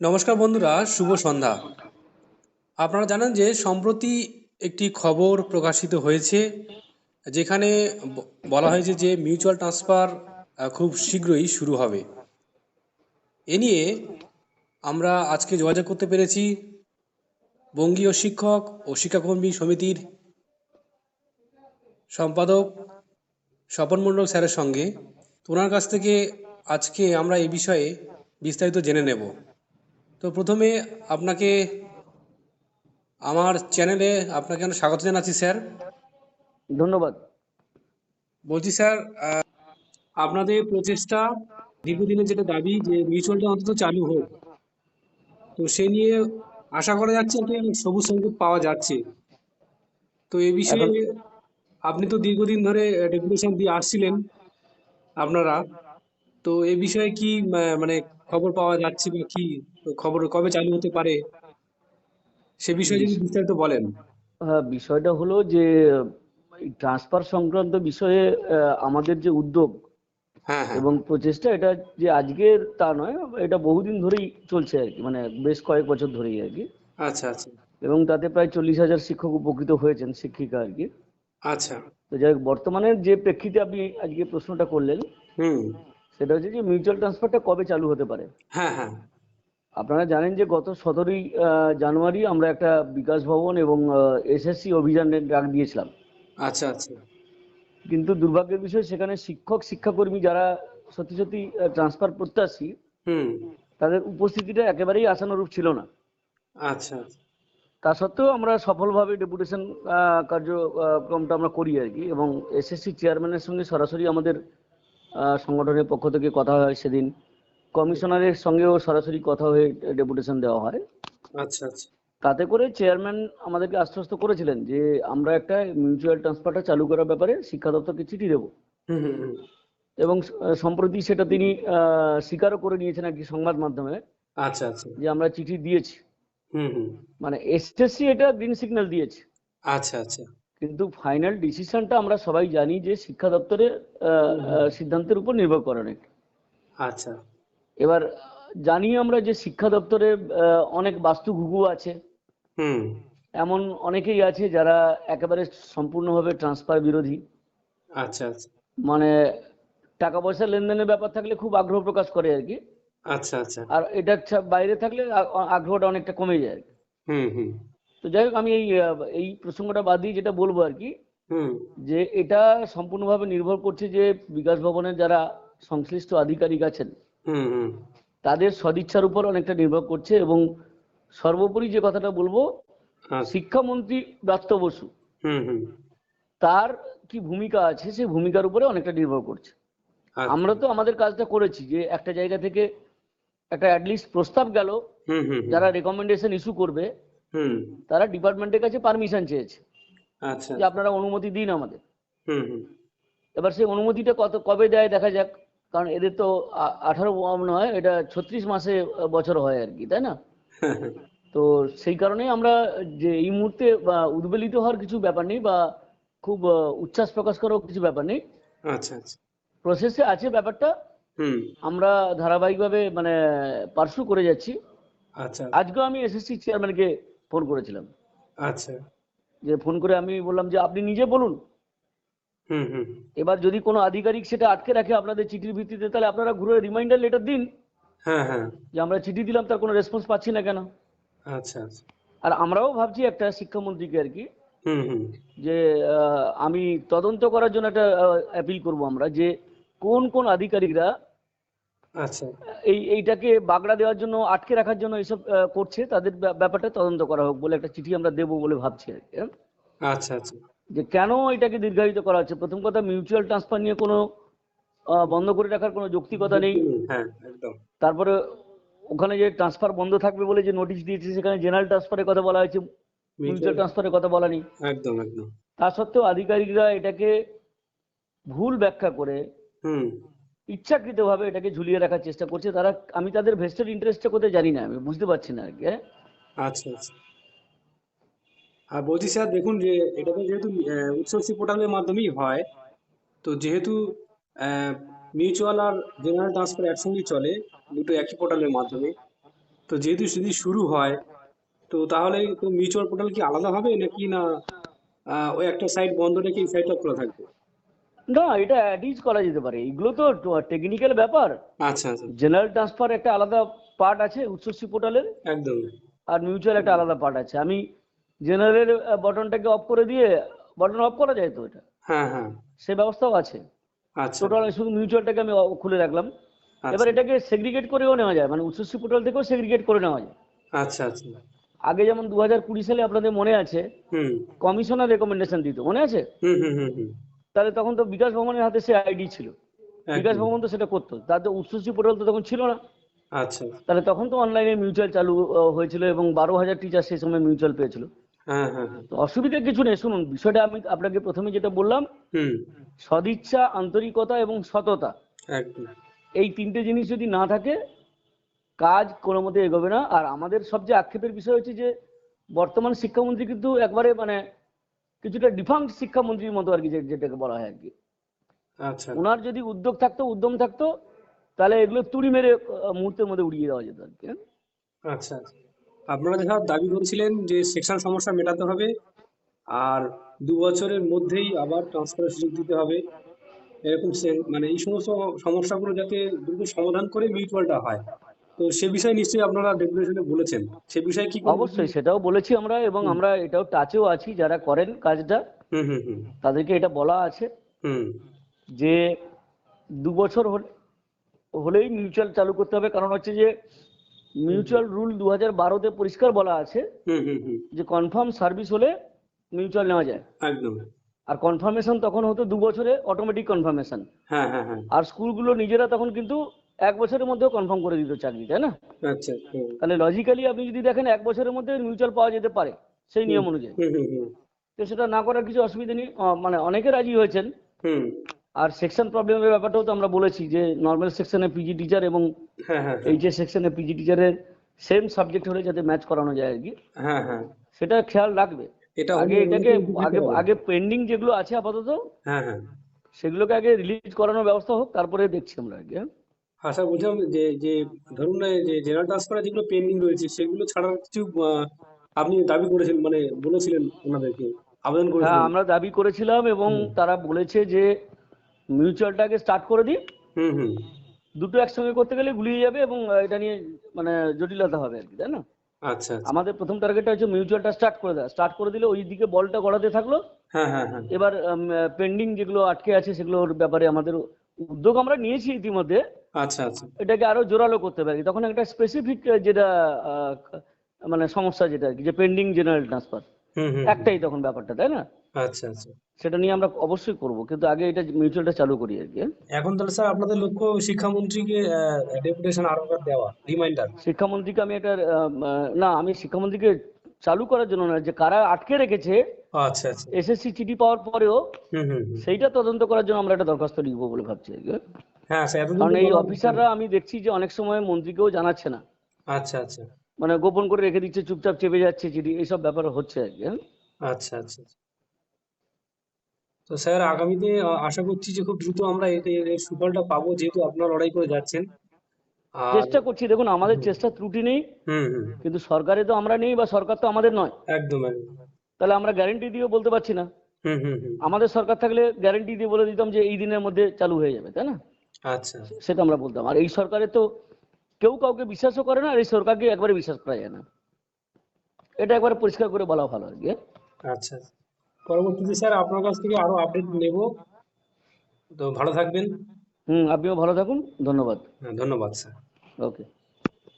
নমস্কার বন্ধুরা, শুভ সন্ধ্যা। আপনারা জানেন যে সম্প্রতি একটি খবর প্রকাশিত হয়েছে, যেখানে বলা হয়েছে যে মিউচুয়াল ট্রান্সফার খুব শীঘ্রই শুরু হবে। এ নিয়ে আমরা আজকে যোগাযোগ করতে পেরেছি বঙ্গীয় শিক্ষক ও শিক্ষাকর্মী সমিতির সম্পাদক স্বপন মণ্ডল স্যারের সঙ্গে। ওনার কাছ থেকে আজকে আমরা এই বিষয়ে বিস্তারিত জেনে নেব। তো প্রথমে আপনাকে আমার চ্যানেলে আপনাকে আমি স্বাগত জানাচ্ছি স্যার। ধন্যবাদ। বলছি স্যার আপনাদের প্রচেষ্টা দীর্ঘদিনের যেটা দাবি যে মিউচুয়ালটা অন্তত চালু হোক তো সে নিয়ে আশা করা যাচ্ছে একটা সবুজ সংকেত পাওয়া যাচ্ছে। তো এই বিষয়ে আপনি তো দীর্ঘদিন ধরে ডেপুটেশন দিয়ে আসছিলেন আপনারা তো এই বিষয়ে কি মানে খবর পাওয়া যাচ্ছে বা কি? খবর কবে চালু হতে পারে? সে বিষয়ে যদি বিস্তারিত বলেন। হ্যাঁ বিষয়টা হলো যে ট্রান্সফার সংক্রান্ত বিষয়ে আমাদের যে উদ্যোগ হ্যাঁ হ্যাঁ। এবং প্রচেষ্টা এটা যে আজকের তা নয় এটা বহুদিন ধরেই চলছে আর কি মানে বেশ কয়েক বছর ধরেই আর কি। আচ্ছা আচ্ছা। এবং তাতে প্রায় চল্লিশ হাজার শিক্ষক উপকৃত হয়েছেন শিক্ষিকা আর কি। আচ্ছা। তো যাই হোক, বর্তমানে যে প্রেক্ষিতে আপনি আজকে প্রশ্নটা করলেন হুম। সেটা হচ্ছে যে মিউচুয়াল ট্রান্সফারটা কবে চালু হতে পারে? হ্যাঁ হ্যাঁ। আপনারা জানেন যে গত সতেরোই জানুয়ারি আমরা একটা বিকাশ ভবন এবং এসএসসি অভিযানের ডাক দিয়েছিলাম। আচ্ছা আচ্ছা। কিন্তু দুর্ভাগ্যের বিষয় সেখানে শিক্ষক শিক্ষাকর্মী যারা সত্যি সত্যি ট্রান্সফার প্রত্যাশী হুম। তাদের উপস্থিতিটা একেবারেই আশানুরূপ ছিল না। আচ্ছা আচ্ছা। তা সত্ত্বেও আমরা সফলভাবে ডেপুটেশন কার্যক্রমটা আমরা করি আর কি এবং এসএসসি চেয়ারম্যানের সঙ্গে সরাসরি আমাদের সংগঠনের পক্ষ থেকে কথা হয় সেদিন। কমিশনারের সঙ্গেও সরাসরি কথা হয়ে ডেপুটেশন দেওয়া হয়। আচ্ছা আচ্ছা। তাতে করে চেয়ারম্যান আমাদেরকে আশ্বস্ত করেছিলেন যে আমরা একটা মিউচুয়াল ট্রান্সফারটা চালু করার ব্যাপারে শিক্ষা দপ্তরকে চিঠি দেবো। হুম হুম হুম। এবং সম্প্রতি সেটা তিনি স্বীকারও করে নিয়েছেন আর কি সংবাদ মাধ্যমে আচ্ছা আচ্ছা। যে আমরা চিঠি দিয়েছি। মানে এসএসসি এটা গ্রিন সিগন্যাল দিয়েছে। আচ্ছা আচ্ছা। কিন্তু ফাইনাল ডিসিশনটা আমরা সবাই জানি যে শিক্ষা দপ্তরের সিদ্ধান্তের উপর নির্ভর করে অনেক। আচ্ছা। এবার জানি আমরা যে শিক্ষা দপ্তরে অনেক বাস্তু ঘুঘু আছে। হুম। এমন অনেকেই আছে যারা একেবারে সম্পূর্ণভাবে ট্রান্সফার বিরোধী। আচ্ছা আচ্ছা। মানে টাকা পয়সা লেনদেনের ব্যাপার থাকলে খুব আগ্রহ প্রকাশ করে আর কি। আচ্ছা আচ্ছা। আর এটা বাইরে থাকলে আগ্রহটা অনেকটা কমে যায় আর কি। হুম হুম। তো যাই হোক আমি এই এই প্রসঙ্গটা বাদ দিয়ে যেটা বলব আর কি হুম। যে এটা সম্পূর্ণভাবে নির্ভর করছে যে বিকাশ ভবনের যারা সংশ্লিষ্ট আধিকারিক আছেন তাদের সদিচ্ছার উপর অনেকটা নির্ভর করছে এবং সর্বোপরি যে কথাটা বলব আচ্ছা শিক্ষামন্ত্রী ব্রাত্য বসু হুম হুম। তার কি ভূমিকা আছে সেই ভূমিকার উপরে অনেকটা নির্ভর করছে। আচ্ছা। আমরা তো আমাদের কাজটা করেছি যে একটা জায়গা থেকে একটা অ্যাটলিস্ট প্রস্তাব গেল হুম হুম যারা রেকমেন্ডেশন ইস্যু করবে হুম। তারা ডিপার্টমেন্টের কাছে পারমিশন চেয়েছে আচ্ছা। যে আপনারা অনুমতি দিন আমাদের। হুম হুম। এবার সেই অনুমতিটা কত কবে দেয় দেখা যাক কারণ এদের তো আঠারো হয় এটা ছত্রিশ মাসে বছর হয় আর কি তাই না? তো সেই কারণে আমরা যে এই মুহূর্তে বা উদ্বেলিত হওয়ার কিছু ব্যাপার নেই বা খুব উচ্ছ্বাস প্রকাশ করার কিছু ব্যাপার নেই। আচ্ছা আচ্ছা। প্রসেসে আছে ব্যাপারটা। হুম। আমরা ধারাবাহিকভাবে মানে পার্সু করে যাচ্ছি। আচ্ছা। আজকেও আমি এসএসসি চেয়ারম্যানকে ফোন করেছিলাম। আচ্ছা। যে ফোন করে আমি বললাম যে আপনি নিজে বলুন। এবার যদি কোনো আধিকারিক সেটা আটকে রাখে আপনাদের চিঠির ভিত্তিতে তাহলে আপনারা ঘুরে রিমাইন্ডার লেটার দিন। হ্যাঁ হ্যাঁ। যে আমরা চিঠি দিলাম তার কোনো রেসপন্স পাচ্ছি না কেন? আচ্ছা আচ্ছা। আর আমরাও ভাবছি একটা শিক্ষামন্ত্রীকে আর কি হুম হুম। যে আমি তদন্ত করার জন্য একটা অ্যাপিল করব আমরা যে কোন কোন আধিকারিকরা আচ্ছা। এই এইটাকে বাগড়া দেওয়ার জন্য আটকে রাখার জন্য এইসব করছে তাদের ব্যাপারটা তদন্ত করা হোক বলে একটা চিঠি আমরা দেবো বলে ভাবছি হ্যাঁ? আচ্ছা আচ্ছা। যে কেন এটাকে দীর্ঘায়িত করা হচ্ছে? প্রথম কথা মিউচুয়াল ট্রান্সফার নিয়ে কোনো বন্ধ করে রাখার কোনো যৌক্তিকতা নেই। হ্যাঁ একদম। তারপরে ওখানে যে ট্রান্সফার বন্ধ থাকবে বলে যে নোটিশ দিয়েছে সেখানে জেনারেল ট্রান্সফারের কথা বলা হয়েছে মিউচুয়াল ট্রান্সফারের কথা বলা নেই। একদম একদম। তা সত্ত্বেও আধিকারিকরা এটাকে ভুল ব্যাখ্যা করে হুম। ইচ্ছাকৃতভাবে এটাকে ঝুলিয়ে রাখার চেষ্টা করছে। তারা, আমি তাদের ভেস্টেড ইন্টারেস্টটা কোথায় জানি না, আমি বুঝতে পারছি না আর কি হ্যাঁ? আচ্ছা আচ্ছা। আর বলছি স্যার, দেখুন যে এটা তো যেহেতু উৎসর্সি পোর্টালের মাধ্যমেই হয়, তো যেহেতু মিউচুয়াল আর জেনারেল ট্রান্সফার একসঙ্গেই চলে, দুটো একই পোর্টালের মাধ্যমে, তো যেহেতু যদি শুরু হয়, তো তাহলে তো মিউচুয়াল পোর্টাল কি আলাদা হবে নাকি না ওই একটা সাইট বন্ধ রেখে এই সাইটটা খোলা থাকবে? না এটা অ্যাডিজ করা যেতে পারে। এগুলো তো টেকনিক্যাল ব্যাপার। আচ্ছা আচ্ছা। জেনারেল ট্রান্সফার একটা আলাদা পার্ট আছে উচ্চশ্রী পোর্টালের একদম। আর মিউচুয়াল একটা আলাদা পার্ট আছে। আমি জেনারেলের বটনটাকে অফ করে দিয়ে বটন অফ করা যায় তো এটা? হ্যাঁ হ্যাঁ। সে ব্যবস্থাও আছে। আচ্ছা। টোটাল শুধু মিউচুয়ালটাকে আমি খুলে রাখলাম। আচ্ছা। এবার এটাকে সেগ্রিগেট করেও নেওয়া যায়। মানে উচ্চশ্রী পোর্টাল থেকেও সেগ্রিগেট করে নেওয়া যায়। আচ্ছা আচ্ছা। আগে যেমন দু হাজার কুড়ি সালে আপনাদের মনে আছে হুম। কমিশনার রেকমেন্ডেশন দিত। মনে আছে? হুম হুম হুম। তাহলে তখন তো বিকাশ ভবনের হাতে সে আইডি ছিল। বিকাশ ভবন তো সেটা করতো। তার তো উচ্চশ্রী পোর্টাল তো তখন ছিল না। আচ্ছা। তাহলে তখন তো অনলাইনে মিউচুয়াল চালু হয়েছিল এবং বারো হাজার টিচার সেই সময় মিউচুয়াল পেয়েছিল। হ্যাঁ হ্যাঁ হ্যাঁ। অসুবিধা কিছু নেই। শুনুন বিষয়টা আমি আপনাকে প্রথমে যেটা বললাম সদিচ্ছা আন্তরিকতা এবং সততা। এই তিনটে জিনিস যদি না থাকে কাজ কোনো মতে এগোবে না। আর আমাদের সবচেয়ে আক্ষেপের বিষয় হচ্ছে যে বর্তমান শিক্ষামন্ত্রী কিন্তু একবারে মানে কিছুটা ডিফাঙ্ক শিক্ষামন্ত্রীর মতো আর কি যেটাকে বলা হয় আর কি। আচ্ছা। ওনার যদি উদ্যোগ থাকতো উদ্যম থাকতো তাহলে এগুলো তুড়ি মেরে মুহূর্তের মধ্যে উড়িয়ে দেওয়া যেত আর কি হ্যাঁ? আচ্ছা। আপনারা দেখা দাবি করেছিলেন যে সেকশন সমস্যা মেটাতে হবে আর দু বছরের মধ্যেই আবার ট্রান্সফারের সুযোগ দিতে হবে এরকম মানে এই সমস্ত সমস্যাগুলো যাতে দ্রুত সমাধান করে মিউচুয়ালটা হয়। তো সে বিষয়ে নিশ্চয়ই আপনারা ডেপুটেশনে বলেছেন। সে বিষয়ে কি অবশ্যই সেটাও বলেছি আমরা এবং আমরা এটাও টাচেও আছি যারা করেন কাজটা। হুম হুম হুম। তাদেরকে এটা বলা আছে হুম। যে দু বছর হলে হলেই মিউচুয়াল চালু করতে হবে। কারণ হচ্ছে যে মিউচুয়াল রুল দু হাজার বারোতে পরিষ্কার বলা আছে হুম হুম হুম। যে কনফার্ম সার্ভিস হলে মিউচুয়াল নেওয়া যায়। একদম। আর কনফার্মেশন তখন হতো দু বছরে অটোমেটিক কনফার্মেশন। হ্যাঁ হ্যাঁ হ্যাঁ। আর স্কুলগুলো নিজেরা তখন কিন্তু এক বছরের মধ্যেও কনফার্ম করে দিত চাকরি তাই না? আচ্ছা তাহলে লজিক্যালি আপনি যদি দেখেন এক বছরের মধ্যে মিউচুয়াল পাওয়া যেতে পারে সেই নিয়ম অনুযায়ী। তো সেটা না করার কিছু অসুবিধা নেই মানে অনেকে রাজি হয়েছেন। হুম। আর সেকশন প্রবলেমের ব্যাপারটাও তো আমরা বলেছি যে নর্মাল সেকশনে পিজি টিচার এবং এই যে সেকশনে পিজি টিচারের সেম সাবজেক্ট হলে যাতে ম্যাচ করানো যায় আর কি। হ্যাঁ হ্যাঁ। সেটা খেয়াল রাখবে। এটা আগে এটাকে আগে আগে পেন্ডিং যেগুলো আছে আপাতত হ্যাঁ সেগুলোকে আগে রিলিজ করানোর ব্যবস্থা হোক তারপরে দেখছি আমরা আর কি হ্যাঁ? হ্যাঁ স্যার বলছিলাম যে যে ধরুন না যে জেনারেল ট্রান্সফার যেগুলো পেন্ডিং রয়েছে সেগুলো ছাড়া কিছু আহ, আপনি দাবি করেছেন মানে বলেছিলেন ওনাদেরকে আবেদন হ্যাঁ করেছিলেন আমরা দাবি করেছিলাম এবং তারা বলেছে যে মিউচুয়ালটাকে স্টার্ট করে দিই হুম হুম। দুটো একসঙ্গে করতে গেলে গুলিয়ে যাবে এবং আহ, এটা নিয়ে মানে জটিলতা হবে আর কি তাই না? আচ্ছা আচ্ছা। আমাদের প্রথম টার্গেটটা হচ্ছে মিউচুয়ালটা স্টার্ট করে দেওয়া। স্টার্ট করে দিলে ওই দিকে বলটা গড়াতে থাকল। হ্যাঁ হ্যাঁ হ্যাঁ। এবার পেন্ডিং যেগুলো আটকে আছে সেগুলোর ব্যাপারে আমাদের উদ্যোগ আমরা নিয়েছি ইতিমধ্যে। আচ্ছা আচ্ছা। এটাকে আরও জোরালো করতে পারি। তখন একটা স্পেসিফিক যেটা মানে সমস্যা যেটা আর কি যে পেন্ডিং জেনারেল ট্রান্সফার একটাই তখন ব্যাপারটা তাই না? আচ্ছা আচ্ছা। সেটা নিয়ে আমরা অবশ্যই করব কিন্তু আগে এটা মিউচুয়ালটা চালু করি আর কি হ্যাঁ? এখন তাহলে স্যার আপনাদের লক্ষ্য শিক্ষামন্ত্রীকে ডেপুটেশন আরও একবার দেওয়া রিমাইন্ডার শিক্ষামন্ত্রীকে আমি এটা না আমি শিক্ষামন্ত্রীকে চালু করার জন্য না যে কারা আটকে রেখেছে আচ্ছা আচ্ছা। এসএসসি চিঠি পাওয়ার পরেও। সেইটা তদন্ত করার জন্য আমরা একটা দরখাস্ত লিখব বলে ভাবছি হ্যাঁ? কারণ এই অফিসাররা আমি দেখছি যে অনেক সময় মন্ত্রীকেও জানাচ্ছে না। আচ্ছা আচ্ছা। মানে গোপন করে রেখে দিচ্ছে চুপচাপ চেপে যাচ্ছে চিঠি এইসব ব্যাপার হচ্ছে আর কি হ্যাঁ? আচ্ছা আচ্ছা তো স্যার আগামীতে আশা করছি যে খুব দ্রুত আমরা এর সুফলটা পাবো যেহেতু আপনারা লড়াই করে যাচ্ছেন। চেষ্টা করছি দেখুন আমাদের চেষ্টা ত্রুটি নেই। হুম হুম। কিন্তু সরকারে তো আমরা নেই বা সরকার তো আমাদের নয়। একদম একদম। তাহলে আমরা গ্যারেন্টি দিয়েও বলতে পারছি না। আমাদের সরকার থাকলে গ্যারেন্টি দিয়ে বলে দিতাম যে এই দিনের মধ্যে চালু হয়ে যাবে তাই না? আচ্ছা। সেটা আমরা বলতাম। আর এই সরকারে তো কেউ কাউকে বিশ্বাসও করে না আর এই সরকারকে একবারে বিশ্বাস করা যায় না। এটা একবার পরিষ্কার করে বলা ভালো আর কি হ্যাঁ? আচ্ছা। পরবর্তীতে স্যার আপনার কাছ থেকে আরও আপডেট নেব। তো ভালো থাকবেন। হুম আপনিও ভালো থাকুন। ধন্যবাদ। হ্যাঁ ধন্যবাদ স্যার। ওকে।